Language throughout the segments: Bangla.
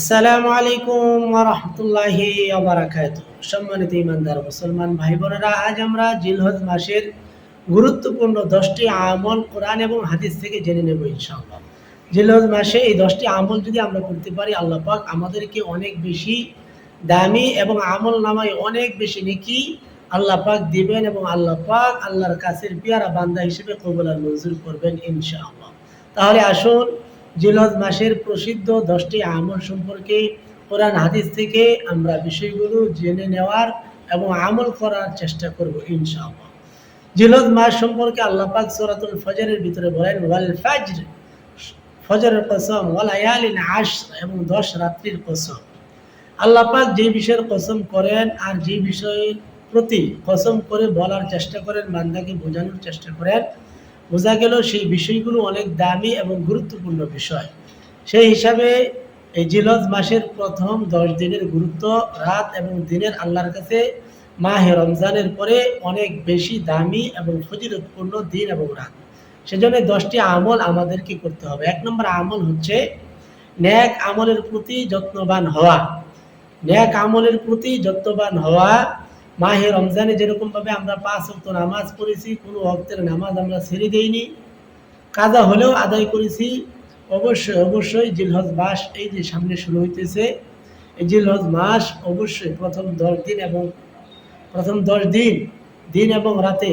আসসালামু আলাইকুম রহমতুল্লাহি সম্মানিত ইমানদার মুসলমান ভাই বোনেরা আজ আমরা জিলহজ মাসের গুরুত্বপূর্ণ দশটি আমল কোরআন এবং হাদিস থেকে জেনে নেব ইনশাআল্লাহ। জিলহজ মাসে এই দশটি আমল যদি আমরা করতে পারি, আল্লাহ পাক আমাদেরকে অনেক বেশি দামি এবং আমল নামায় অনেক বেশি নেকি আল্লাহ পাক দিবেন এবং আল্লাহ পাক আল্লাহর কাছের পিয়ারা বান্দা হিসেবে কবুল আর মঞ্জুর করবেন ইনশাআল্লাহ। তাহলে আসুন জিলহজ মাসের প্রসিদ্ধ দশটি আমল সম্পর্কে কোরআন হাদিস থেকে আমরা বিষয়গুলো জেনে নেওয়ার এবং আমল করার চেষ্টা করব, ইনশাআল্লাহ। জিলহজ মাস সম্পর্কে আল্লাহ পাক সূরাতুল ফজরের ভিতরে বলেন, ওয়াল ফাজর, ফজরের কসম ওয়াল আয়ালিন আশ এবং দশ রাত্রির কসম। আল্লাহ পাক যে বিষয়ের কসম করেন আর যে বিষয়ের প্রতি কসম করে বলার চেষ্টা করেন, বান্দাকে বোঝানোর চেষ্টা করেন বোঝা গেল সেই বিষয়গুলো অনেক দামি এবং গুরুত্বপূর্ণ বিষয়। সেই হিসাবে এই জিলজ মাসের প্রথম দশ দিনের গুরুত্ব রাত এবং দিনের আল্লাহর কাছে মাহে রমজানের পরে অনেক বেশি দামি এবং ফজিরতপূর্ণ দিন এবং রাত। সেজন্য দশটি আমল আমাদেরকে করতে হবে। এক নম্বর আমল হচ্ছে ন্যাক আমলের প্রতি যত্নবান হওয়া। ন্যাক আমলের প্রতি যত্নবান হওয়া মাহে রমজানে যেরকমভাবে আমরা পাঁচ অক্ত নামাজ পড়েছি, কোনো অক্তের নামাজ আমরা ছেড়ে দেইনি। কাজা হলেও আদায় করেছি। অবশ্যই অবশ্যই জিলহজ মাস এই যে সামনে শুরু হইতেছে, এই জিলহজ মাস অবশ্যই প্রথম দশ দিন এবং প্রথম দশ দিন দিন এবং রাতে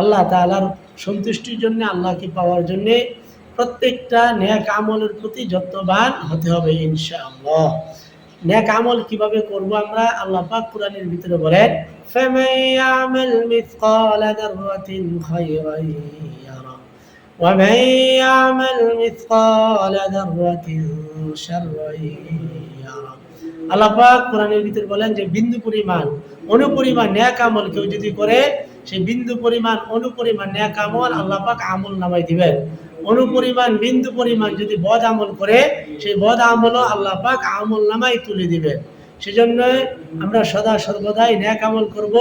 আল্লাহ তালার সন্তুষ্টির জন্য, আল্লাহকে পাওয়ার জন্যে প্রত্যেকটা ন্যাক আমলের প্রতি যত্নবান হতে হবে ইনশাআল্লাহ। ন্যাক আমল কিভাবে করব আমরা আল্লাহ পাক কোরআনের ভিতরে বলেন فمن يعمل مثقال ذرة خيرا يره ومن يعمل مثقال ذرة شرا يره আল্লাহ পাক কোরআনের ভিতরে বলেন যে, বিন্দু পরিমাণ অনুপরিমাণ ন্যাক আমল কেউ যদি করে সেই বিন্দু পরিমাণ অনুপরিমাণ ন্যাক আমল আল্লাপাক আমল নামাই দিবেন। অনুপরিমাণ, বিন্দু পরিমাণ যদি বদ আমল করে, সেই বদ আমলও আল্লাহ পাক আমল নামাই তুলে দিবেন সেজন্য আমরা সদা সর্বদাই ন্যাক আমল করব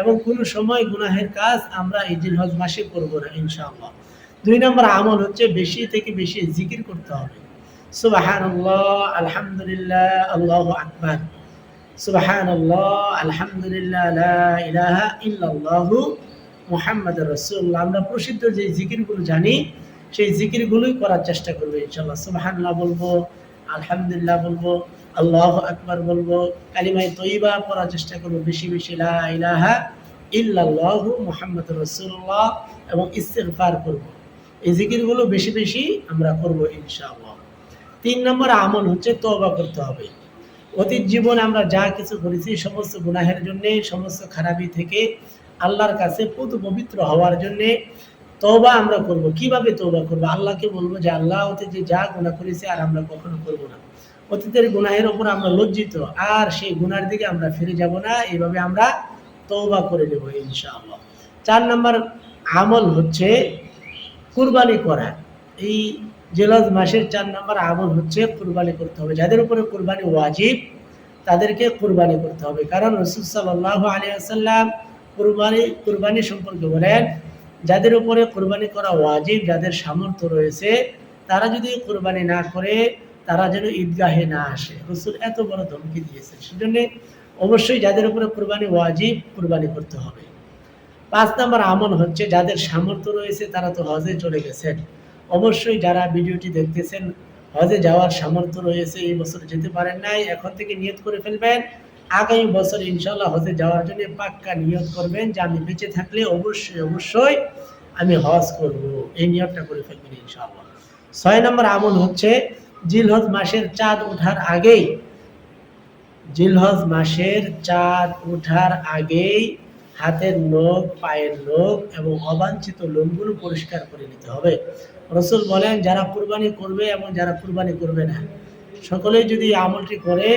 এবং কোনো সময় গুনাহের কাজ আমরা এই জিলহজ মাসে করব না, ইনশাআল্লাহ। দুই নম্বর আমল হচ্ছে বেশি থেকে বেশি জিকির করতে হবে। সুবহানাল্লাহ, আলহামদুলিল্লাহ, আল্লাহু আকবার। সুবহানাল্লাহ, আলহামদুলিল্লাহ ইলাহা ইল্লাল্লাহু মুহাম্মাদুর রাসূলুল্লাহ। আমরা প্রসিদ্ধ যে জিকিরগুলো জানি, সেই জিকিরগুলোই করার চেষ্টা করব ইনশাল্লাহ সুবহানাল্লাহ বলব, আলহামদুলিল্লাহ বলব, আল্লাহ আকবার বলব, কালিমায় তৈবা পড়ার চেষ্টা করব বেশি বেশি। ইলাহা ইল্লাল্লাহু মুহাম্মাদুর রাসূলুল্লাহ এবং ইস্তেগফার করব। এই জিকিরগুলো বেশি বেশি আমরা করব ইনশাআল্লাহ। তিন নম্বর আমল হচ্ছে তওবা করতে হবে। অতীত জীবনে আমরা যা কিছু করেছি, সমস্ত গুনাহের জন্যে, সমস্ত খারাপি থেকে আল্লাহর কাছে পুতু পবিত্র হওয়ার জন্যে তওবা আমরা করব। কীভাবে তওবা করব? আল্লাহকে বলব যে, আল্লাহ, অতীতে যা গুনাহ করেছে আর আমরা কখনো করব না। অতীতের গুনাহের ওপর আমরা লজ্জিত, আর সেই গুনার দিকে আমরা ফিরে যাব না। এভাবে আমরা তওবা করে নেব ইনশাআল্লাহ। চার নম্বর আমল হচ্ছে কুরবানি করা। এই জেলজ মাসের চার নম্বর আমল হচ্ছে কুরবানি করতে হবে। যাদের উপরে কুরবানি ওয়াজিব, তাদেরকে কুরবানি করতে হবে। কারণ রসুল সাল্লাহ আলী আসাল্লাম কুরবানি কুরবানি সম্পর্কে বলেন, যাদের উপরে কোরবানি করা ওয়াজিব, যাদের সামর্থ্য রয়েছে, তারা যদি কোরবানি না করে, তারা যেন ঈদগাহে না আসে। রসুল এত বড় ধমকি দিয়েছে সেজন্য অবশ্যই যাদের উপরে কোরবানি ওয়াজিব, কোরবানি করতে হবে। পাঁচ নম্বর আমল হচ্ছে, যাদের সামর্থ্য রয়েছে, তারা তো হজে চলে গেছেন। অবশ্যই যারা ভিডিওটি দেখতেছেন, হজে যাওয়ার সামর্থ্য রয়েছে, এই বছর যেতে পারেন নাই, এখন থেকে নিয়ত করে ফেলবেন। আগামী বছর ইনশাল্লাহ হজে যাওয়ার জন্য পাক্কা নিয়ত করবেন, যে আমি বেঁচে থাকলে অবশ্যই অবশ্যই আমি হজ করব। এই নিয়তটা করে ফেলবেন ইনশাল্লাহ ছয় নম্বর আমল হচ্ছে, জিলহজ মাসের চাঁদ ওঠার আগেই, জিলহজ মাসের চাঁদ ওঠার আগেই হাতের নখ, পায়ের নখ এবং অবাঞ্ছিত লোমগুলো পরিষ্কার করে নিতে হবে। রসুল বলেন, যারা কুরবানি করবে এবং যারা কুরবানি করবে না, সকলেই যদি আমলটি করে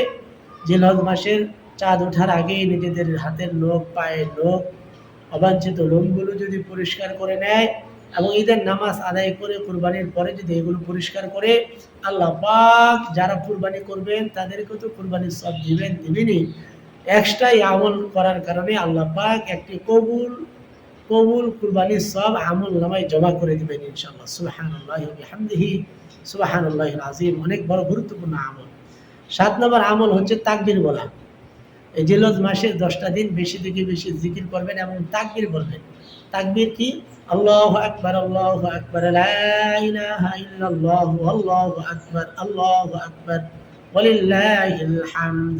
যে জিলহজ মাসের চাঁদ ওঠার আগেই নিজেদের হাতের নখ, পায়ের নখ, অবাঞ্ছিত লোমগুলো যদি পরিষ্কার করে নেয় এবং ঈদের নামাজ আদায় করে কুরবানির পরে যদি এগুলো পরিষ্কার করে, আল্লাহ পাক যারা কুরবানি করবেন তাদেরকে তো কুরবানির সব দিবেন, দিবেনই। এক্সট্রাই আমল করার কারণে আল্লাহ পাক একটি কবুল কবুল কুরবানির সব আমল নামায় জমা করে দিবেন ইনশাল্লাহ সুবাহান আল্লাহ হামদিহি সুবাহান আল্লাহ আজিম অনেক বড় গুরুত্বপূর্ণ আমল। সাত নম্বর আমল হচ্ছে তাকবির বলা। এই জিলজ মাসের দশটা দিন বেশি থেকে বেশি জিকির করবেন এবং তাকবির বলবেন। তাকবির কি? আল্লাহ আকবার আল্লাহ আকবার আল্লাহ আকবার, আল্লাহু আকবার হামদ।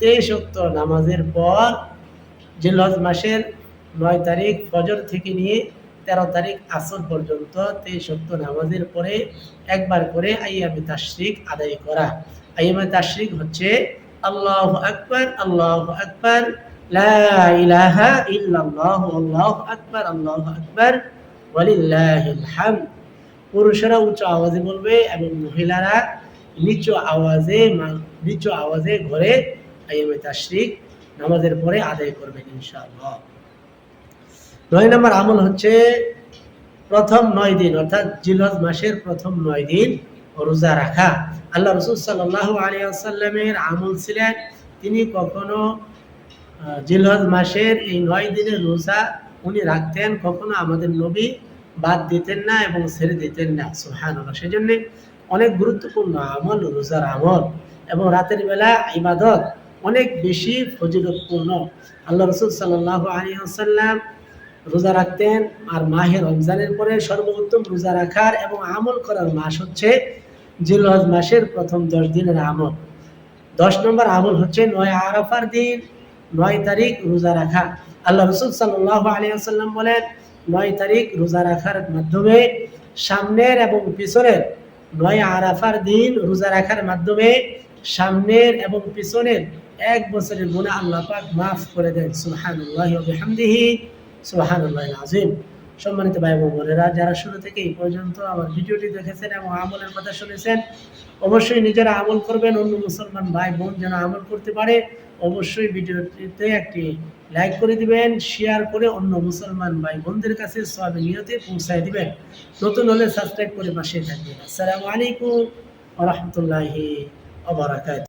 তেইশ নামাজের পর জিলহজ মাসের নয় তারিখ ফজর থেকে নিয়ে তেরো তারিখ আসর পর্যন্ত তেইশ অক্ত নামাজের পরে একবার করে আইয়ামে তাশরিক আদায় করা। আইয়ামে তাশরিক হচ্ছে আল্লাহ আকবর, আল্লাহ আকবার ইলাহা ইল্লাল্লাহ, আল্লাহু আকবার আল্লাহু আকবার ওয়ালিল্লাহিল হামদ পুরুষেরা উচ্চ আওয়াজে বলবে এবং মহিলারা নিচু আওয়াজে নিচু আওয়াজে ঘরে আইয়ামে তাশরিক নামাজের পরে আদায় করবেন ইনশাআল্লাহ। নয় নম্বর আমল হচ্ছে প্রথম নয় দিন, অর্থাৎ জিলহজ মাসের প্রথম নয় দিন রোজা রাখা। আল্লাহ রসুল সাল্লাহ আলিয়াল্লামের আমল ছিলেন, তিনি কখনো জিলহজ মাসের এই নয় দিনের রোজা উনি রাখতেন, কখনো আমাদের নবী বাদ দিতেন না এবং ছেড়ে দিতেন না সুহান সেজন্য অনেক গুরুত্বপূর্ণ আমল, রোজার আমল। এবং রাতের বেলা ইবাদত অনেক বেশি ফজিলতপূর্ণ। আল্লাহ রসুল সাল্লাহ আলিয়াল্লাম রোজা রাখতেন আর মাহে রমজানের পরে সর্বোত্তম রোজা রাখার এবং আমল করার মাস হচ্ছে জিলহজ মাসের প্রথম দশ দিনের আমল। দশ নম্বর আমল হচ্ছে নয় আরাফার দিন, নয় তারিখ রোজা রাখা। আল্লাহ রসুল সাল্লাহ আলিয়াল্লাম বলেন, নয় তারিখ রোজা রাখার মাধ্যমে সামনের এবং পিছনের নয় আরাফার দিন রোজা রাখার মাধ্যমে সামনের এবং পিছনের এক বছরের গুণা আল্লাহ পাক মাফ করে দেন। সুবহানাল্লাহি ওয়া বিহামদিহি। সুবহানাল্লাহ আজিম সম্মানিত ভাই বোনেরা, যারা শুরু থেকে এই পর্যন্ত আমার ভিডিওটি দেখেছেন এবং আমলের কথা শুনেছেন, অবশ্যই নিজেরা আমল করবেন, অন্য মুসলমান ভাই বোন যেন আমল করতে পারে, অবশ্যই ভিডিওটিতে একটি লাইক করে দিবেন, শেয়ার করে অন্য মুসলমান ভাই বোনদের কাছে সব নিয়তে পৌঁছায় দিবেন। নতুন হলে সাবস্ক্রাইব করে পাশে থাকবেন। আসসালামু আলাইকুম রাহমাতুল্লাহি ওয়া বারাকাতুহু।